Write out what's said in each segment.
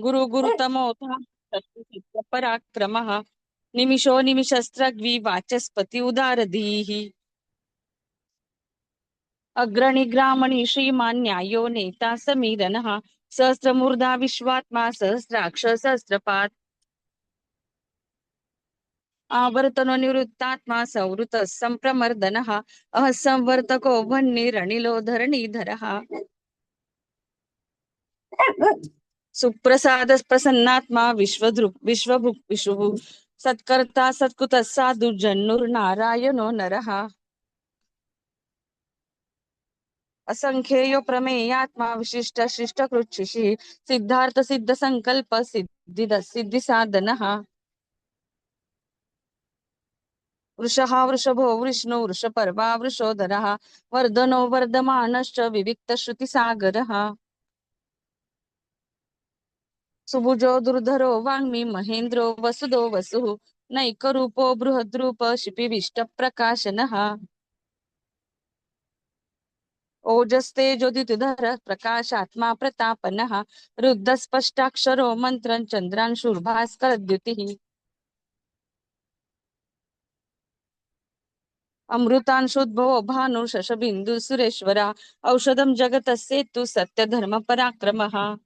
गुरु गुरुतमोऽथ पराक्रमः निमिषो निमिषस्त्रग्वी वाचस्पति उदारधीः। अग्रणिग्रामणि श्रीमान् न्यायो नेता समीरनः। सहस्रमूर्धा विश्वात्मा, सहस्राक्ष सहस्रपात् आवर्तनो निवृत्तात्मा संवृतः सम्प्रमर्दनः अह संवर्तको वह्निरनिलो धरणीधरः। सुप्रसाद प्रसन्नात्मा विश्वदृक् विश्वभुक् विशुः सत्कर्ता, सत्कुतः साधुर्जन्नुर्नारायणो नरः। असंख्येयो प्रमेयात्मा, विशिष्ट शिष्ट कृच्छिषि सिद्धार्थ, सिद्ध संकल्प सिद्धि सिद्धि साधनः वृषः, वृषभो, वृष्णो, वृषपर्वा, वृषोदरः। वर्धनो, वर्धमानश्च श्रुतिसागरः। सुभुजो दुर्धरो वाङ्मी महेन्द्रो वसुदो वसुः, नैकरूपो बृहद्रूप शिपिविष्टप्रकाशनः। ओजस्तेजोदितधर प्रकाशात्मा प्रतापनः, रुद्धस्पष्टाक्षरो चन्द्रांशुर्भास्करद्युतिः। अमृतांशुद्भवो भानुशशबिन्दु सुरेश्वरा औषधं जगतस्येतु सत्यधर्मपराक्रमः।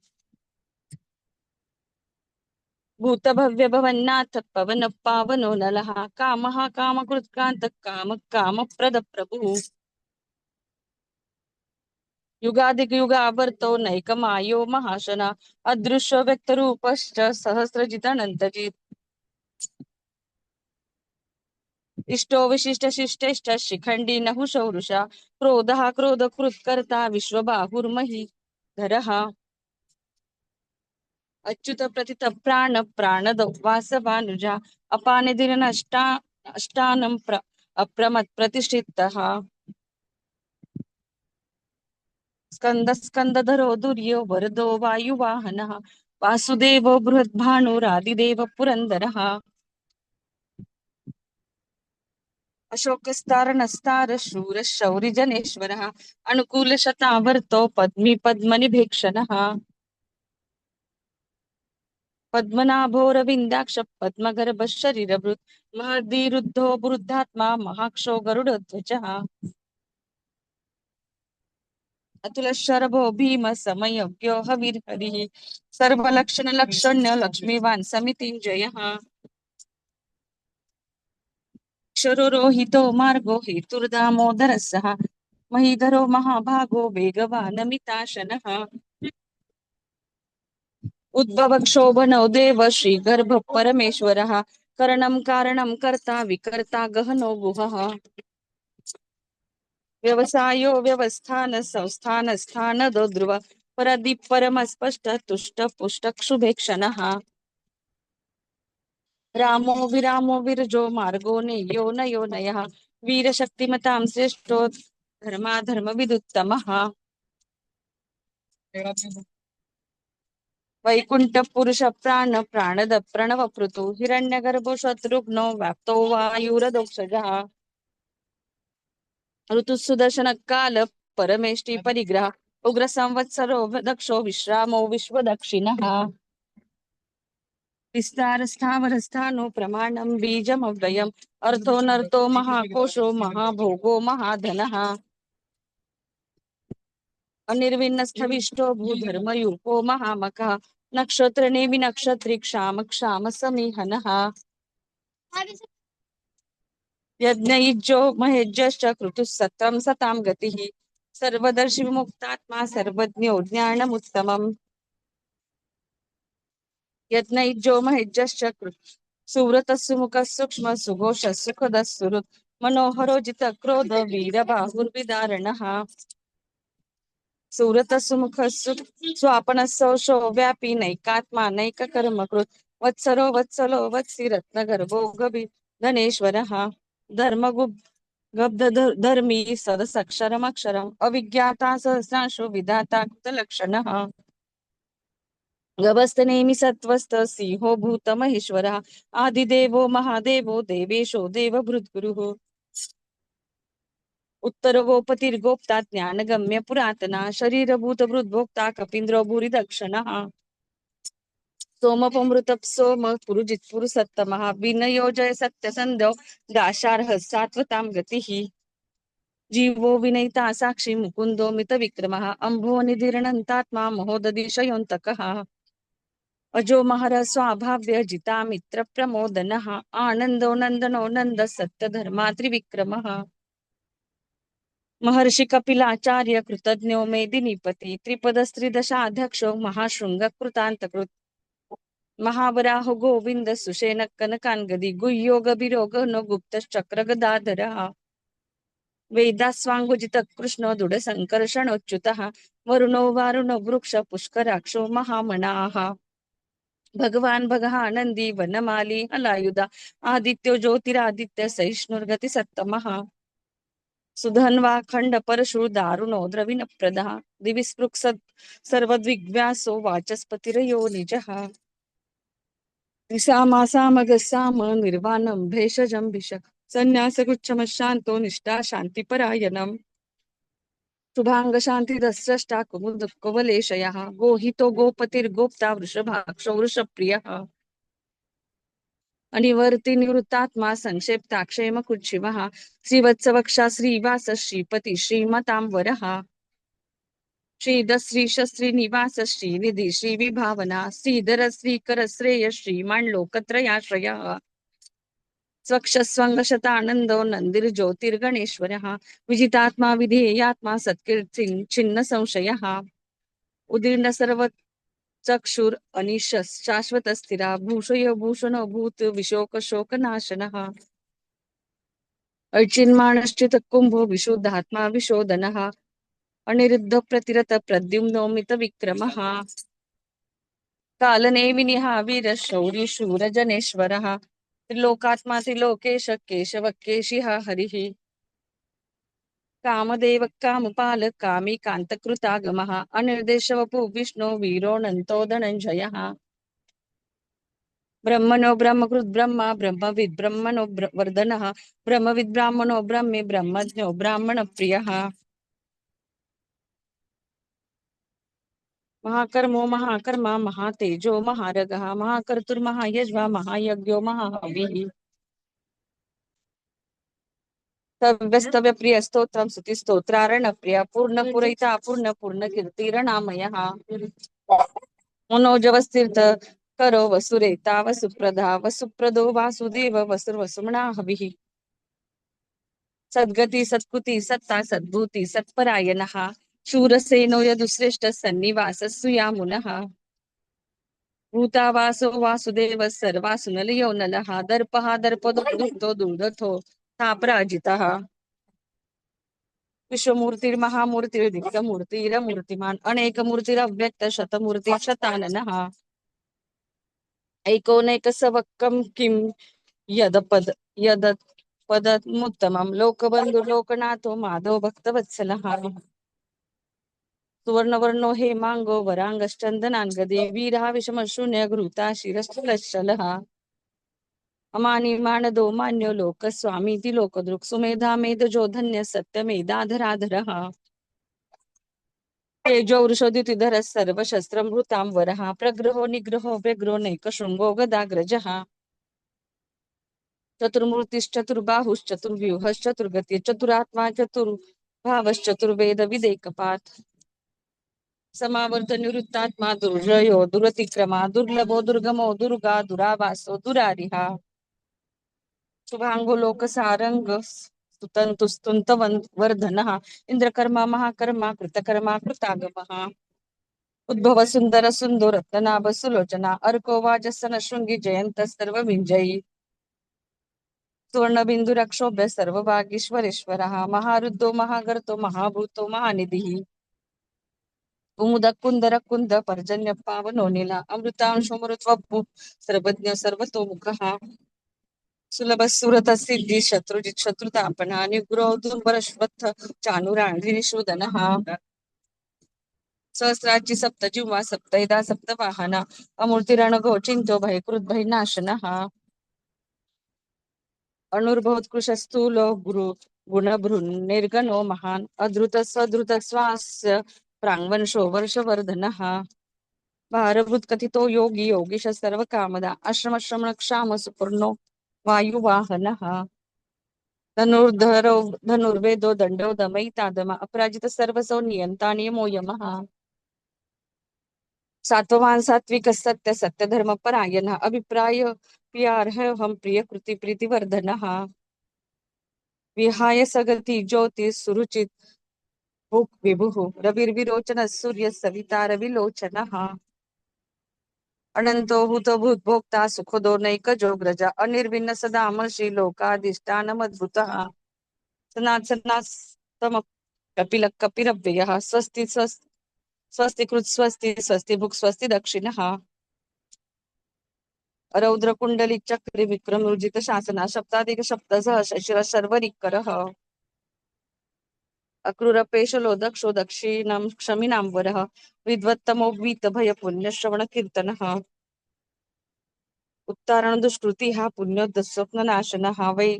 भूतभव्य भवन्नाथ पवन पावनो नलः कामः कामकृत्कान्त काम कामप्रद प्रभुः युगादियुगावर्तो नैकमायो महाशना अदृश्य व्यक्तरूपश्च सहस्रजितानन्तजित् इष्टो विशिष्ट शिष्टेश्च शिखण्डी नहुषौरुषा वृषा क्रोधः क्रोधकृत्कर्ता विश्वबाहुर्मही धरः अच्युत प्रतित प्राण प्राणद वासवानुजा अपानिधिरनष्टा, अष्टानं प्र अप्रमत् प्रतिष्ठितः स्कंद स्कंदधरो दुर्यो वरदो वायुवाहनः। वासुदेवो बृहद्भानुरादिदेव पुरन्दरः। अशोकस्तारणस्तार शूर शौरिजनेश्वरः अनुकूलशतावर्तो पद्मी पद्मनिभीक्षणः पद्मनाभोरविन्दाक्ष पद्मगर्भ शरीरभृत् महदीरुद्धो वृद्धात्मा महाक्षो गरुडध्वजः। अतुल शरभो भीम समयज्ञो हविर्हरिः सर्वलक्षण लक्षण्य लक्ष्मीवान् समितिञ्जयः। क्षरुरोहितो मार्गो हेतुर्दामोदरः सः महीधरो महाभागो वेगवानमिताशनः। उद्भवक्षोभनो देव श्रीगर्भ परमेश्वरः करणं कारणं कर्ता विकर्ता गहनो गुहः। व्यवसायो व्यवस्थान संस्थान स्थान दो ध्रुव। परदीप परम स्पष्ट तुष्ट पुष्ट क्षुभेक्षणः रामो विरामो विरजो मार्गो नेयो नयो नयः। वीरशक्तिमतां श्रेष्ठो धर्माधर्म विदुत्तमः वैकुण्ठ पुरुष प्राण प्राणद प्रणव पृथु हिरण्यगर्भो शत्रुघ्नो व्याप्तो ऋतु सुदर्शन काल परमेष्टि परिग्रह उग्र संवत्सरो दक्षो विश्रामो विश्व दक्षिणः विस्तार स्थावर स्थानो प्रमाणं बीजमव्ययम्, अर्थो नर्तो महाकोशो महाभोगो महाधनः। अनिर्विन्नस्थविष्टो भूधर्मयूपो महामखः। नक्षत्र नेमि नक्षत्रि क्षाम क्षाम समीहनः यज्ञयुज्यो महेज्यश्च क्रतुः सत्रं सतां गतिः। सर्वदर्शि विमुक्तात्मा सर्वज्ञो ज्ञानमुत्तमम्। यज्ञयुज्यो महेज्यश्च सुव्रतः सुमुखः सूक्ष्म, सुघोष सुखदः सुहृत्। मनोहरो जित क्रोध वीरबाहुर्विदारणः सुरतः सुमुखः सु स्वापनः सौशो व्यापी नैकात्मा, नैककर्म कृत् वत्सरो वत्सलो वत्सि रत्नगर्भो गभि धनेश्वरः धर्मगुप् गब्ध धर्मी सदसक्षरमक्षरम् अविज्ञाता, सहस्रांशो विधाता, कृतलक्षणः गभस्तनेमि सत्त्वस्त सिंहो भूतमहेश्वरः आदिदेवो, महादेवो, देवेशो देवभृद्गुरुः उत्तरगोपतिर्गोप्ता ज्ञानगम्य पुरातना, शरीरभूतभृद्भोक्ता कपीन्द्रो भूरिदक्षिणः सोमपमृतप सोम पुरुजित पुरुषत्तमः विनयोजय सत्यसन्ध्यो दाशार्ह सात्वतां गतिः। जीवो विनयिता साक्षी मुकुन्दो मितविक्रमः, अम्भो निधिरणन्तात्मा महोदधिशयोऽन्तकः अजो महर स्वाभाव्य जिता मित्र प्रमोदनः आनन्दो नन्दनो नन्द सत्यधर्मा त्रिविक्रमः। महर्षि कपिलाचार्य कृतज्ञो मेदिनीपति त्रिपदस्त्रिदशाध्यक्षो महाशृङ्ग कृतान्तकृत् महावराहो गोविन्द सुषेण कनकान्गदी गुह्यो गभिरोग नो गुप्तश्चक्र गदाधरः। वेदास्वाङ्गुजित कृष्णो दृढसङ्कर्षणोच्युतः वरुणो वारुणो वृक्ष पुष्कराक्षो महामनाः। भगवान् भगः आनन्दी वनमाली हलायुधा आदित्यो ज्योतिरादित्य सहिष्णुर्गति सत्तमहा सुधन्वा खण्ड परशु दारुणो द्रविणप्रदः दिवि स्पृक्सत् सर्वद्विग्व्यासो वाचस्पतिरयो निजः। साम निर्वाणं भेषजं भिषक् सन्न्यासगुच्छमशान्तो निष्ठा शान्तिपरायणम्। दस्रष्टा कुमुद कुवलेशयः। गोहितो गोपतिर्गोप्ता वृषभाक्षो वृषप्रियः अनिवर्ति निवृत्तात्मा संक्षेप्ताक्षेम कुक्षिवः श्रीवत्सवक्षा श्रीवास श्रीपति श्रीमतां श्रीदश्रीश श्रीनिवास श्रीनिधि श्रीविभावना श्रीधर श्रीकर श्रेय श्रीमान् लोकत्रयाश्रयः स्वक्षस्वङ्गशतानन्दो नन्दिर्ज्योतिर्गणेश्वरः विजितात्मा विधेयात्मा सत्कीर्तिं छिन्न संशयः उदीर्ण सर्व चक्षुर अनिश शाश्वत स्थिरा भूषय भूषण भूत विशोक शोक नाशनः अर्चिन्माणश्चित कुंभो विशुद्धात्मा विशोधनः अनिरुद्ध प्रतिरत प्रद्युम्नो मित विक्रमः कालनेमिनिः वीर शौरी शूर जनेश्वरः त्रिलोकात्मा त्रिलोकेश केशव केशिः हरिः। कामदेव कामी कान्तकृतागमः। अनिर्देशवपु विष्णु वीरोऽनन्तो धनञ्जयः। ब्रह्मणो ब्रह्मकृत् ब्रह्म, ब्रह्मविद्, ब्रह्मणो, ब्र- वर्धनः। ब्रह्मविद्, ब्राह्मणो, ब्रह्मे, ब्रह्मज्ञो, ब्राह्मणप्रियः। महाकर्मो, महाकर्मा, महातेजो, महारगः। महाकर्तुर्महायज्वा, महायज्ञो, महाहविः। तव्यस्तव्यप्रिय स्तोत्रं स्तुतिस्तोत्रारणप्रिय पूर्णपुरैता पूर्णपूर्णकीर्तिरनामयः मनोजवस्तीर्थ करो वसुरेता वसुप्रधा वसुप्रदो वासुदेव वसुर्वसुमना हविः। सद्गति सत्कुति सत्ता सद्भूति सत्परायणः। शूरसेनो यदुश्रेष्ठ सन्निवास सुयामुनः भूतावासो वासुदेव सर्वासुनलयो नलः। दर्पः दर्पदो दुग्धो दुर्गथो तापराजितः विश्वमूर्तिर्महामूर्तिर्दिव्यमूर्तिरमूर्तिमान् अनेकमूर्तिरव्यक्त शतमूर्ति शताननः। ऐकोनैकसवक्कं किं यदत्पदमुत्तमं लोकबन्धु लोकनाथो माधव भक्तवत्सलः। सुवर्णवर्णो हेमाङ्गो वीरः विषमशून्य घृता शिरश्चलः अमानि मानदो मान्यो लोकस्वामीति लोकदृक् सुमेधा मेधजो धन्य सत्यमेधाधराधरः तेजो वृषोदितिधरः सर्वशस्त्रमृतां वरः। प्रग्रहो निग्रहो व्यग्रो नैकशृङ्गो गदाग्रजः। चतुर्मूर्तिश्चतुर्बाहुश्चतुर्व्यूहश्चतुर्गति चतुरात्मा चतुर्भावश्चतुर्वेद विदेकपात् समावर्त निवृत्तात्मा दुर्जयो दुरतिक्रमा दुर्लभो दुर्गमो दुर्गा दुरावासो दुरारिहा। स्तुतन्तुस्तुन्त वर्धनः इन्द्रकर्मा महाकर्मा कृतकर्मा कृतागमः। उद्भव सुन्दर सुन्दो रत्नाभ सुलोचना अर्को वाजसन शृंगी जयंत सर्व विंजयी सुवर्णबिन्दु रक्षोभ्य सर्वभागीश्वरेश्वरः, महारुद्धो, महागर्तो, महाभूतो, महानिधिः। कुमुद कुंद पर्जन्य पावनो नीला अमृतांशुमृत्वपु सर्वज्ञ सर्वतोमुखः। सुलभ सुरत सिद्धि शत्रुजित शत्रुतापना निग्रह दुर्बर श्वत्थ सहस्राची सप्त सप्त चिंतो भयकृत भयनाशनः अणुर्भवत्कृशस्थूलो गुरु गुणभृन् निर्गणो महान्। अधृत सधृत स्वास्य प्राङ्वंशो वर्षवर्धनः भारभूत कथितो योगी योगीश सर्व कामदा आश्रम श्रमण क्षाम सुपूर्णो वायुवाहनः धनुर्धरो, धनुर्वेदो दंडो दमयितादम अपराजित, सर्वसो नियंता नियमो यमः। सात्ववान, सात्विक, सत्य सत्य धर्म परायण, अभिप्राय, प्रियार्ह हम प्रिय, कृति प्रीतिवर्धन विहाय, सगति, ज्योति, सुरुचित, भुक्, विभुः, रविर्विरोचन, सूर्य सविता रविलोचन अनंतो हुत भूत भोक्ता सुखदो नैकजो ग्रज अनिर्भिन्न सदाम श्रीलोकाधिष्ठानमद्भुत सनातनास्तम कपिल कपिरव्ययः स्वस्ति स्वस्ति स्वस्ति कृत स्वस्ति स्वस्ति भुक् स्वस्ति दक्षिणः। रौद्र कुंडली चक्री विक्रम ऊर्जित शासना सप्ताधिक सप्त सहस्र सर्वरिकरः अक्रूरपेशलो दक्षो दक्षिणं क्षमिनाम्बरः विद्वत्तमो वीतभय पुण्यश्रवण कीर्तनः उत्तारण दुष्कृतिः पुण्योद्ध स्वप्ननाशनः वै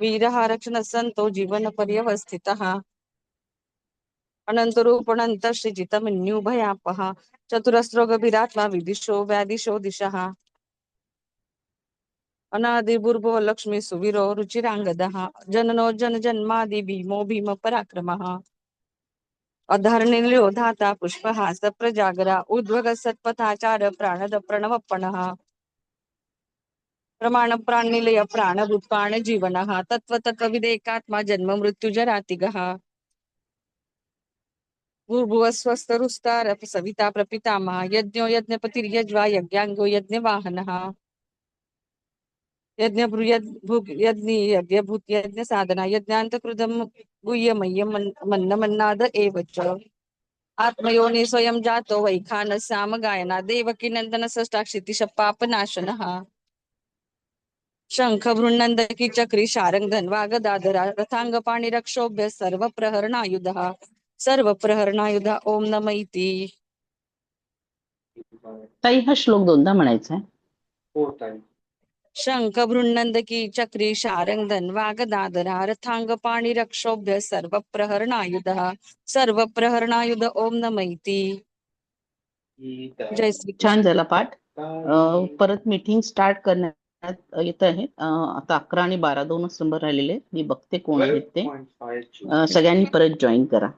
वीरः रक्षण सन्तो जीवन पर्यवस्थितः अनन्तरूपणन्त श्रीजितमन्युभयापः। चतुरस्रोगभिरात्मा विदिशो, व्यादिशो दिशः। अनादिभूर्भुव लक्ष्मी सुवीरो रुचिराङ्गदः। जननो जन जन्मादि भीमो भीम पराक्रमः। अधर्निल्यो धाता पुष्पहास प्रजागरा। उद्वग सत्पथाचार प्राणद प्रणवपणः प्रमाण प्राणनिलय प्राणभूत प्राण जीवनः। तत्व तत्व विदेकात्मा जन्म मृत्यु मृत्युजरातिगः भूर्भुव स्वस्तरुस्तार सविता प्रपितामह। यज्ञो यज्ञपतिर्यज्वा यज्ञाङ्गो यज्ञवाहनः। यज्ञ यज्ञ यज्ञ भूत यज्ञ साधना यज्ञान्तकृतं गुह्यमय्यं मन्न मन्नाद एव च। आत्मयोनि स्वयं जातो वैखान साम गायना देवकी नंदन षष्टाक्षितिश पापनाशनः शंख भृन्नन्दकी चक्री शारंग धन्वा गदाधरा रथांग पाणी रक्षोभ्य सर्व प्रहरणायुधः सर्व प्रहरणायुध ओम नम इति ताई हा श्लोक दोनदा म्हणायचा आहे हो ताई. शंख भृन्नन्दकी चक्री शारंग धन्वा गदाधरा रथांग पाणी रक्षोभ्य सर्व प्रहरणायुधः सर्व प्रहरणायुध ओम नम इति जय श्री छान झाला पाठ. परत मीटिंग स्टार्ट करण्यात येत आहे. आता अकरा आणि बारा दोनच नंबर राहिलेले मी बघते कोण आहेत ते. सगळ्यांनी परत जॉईन करा.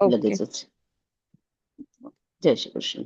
लगेचच. जय श्री कृष्ण.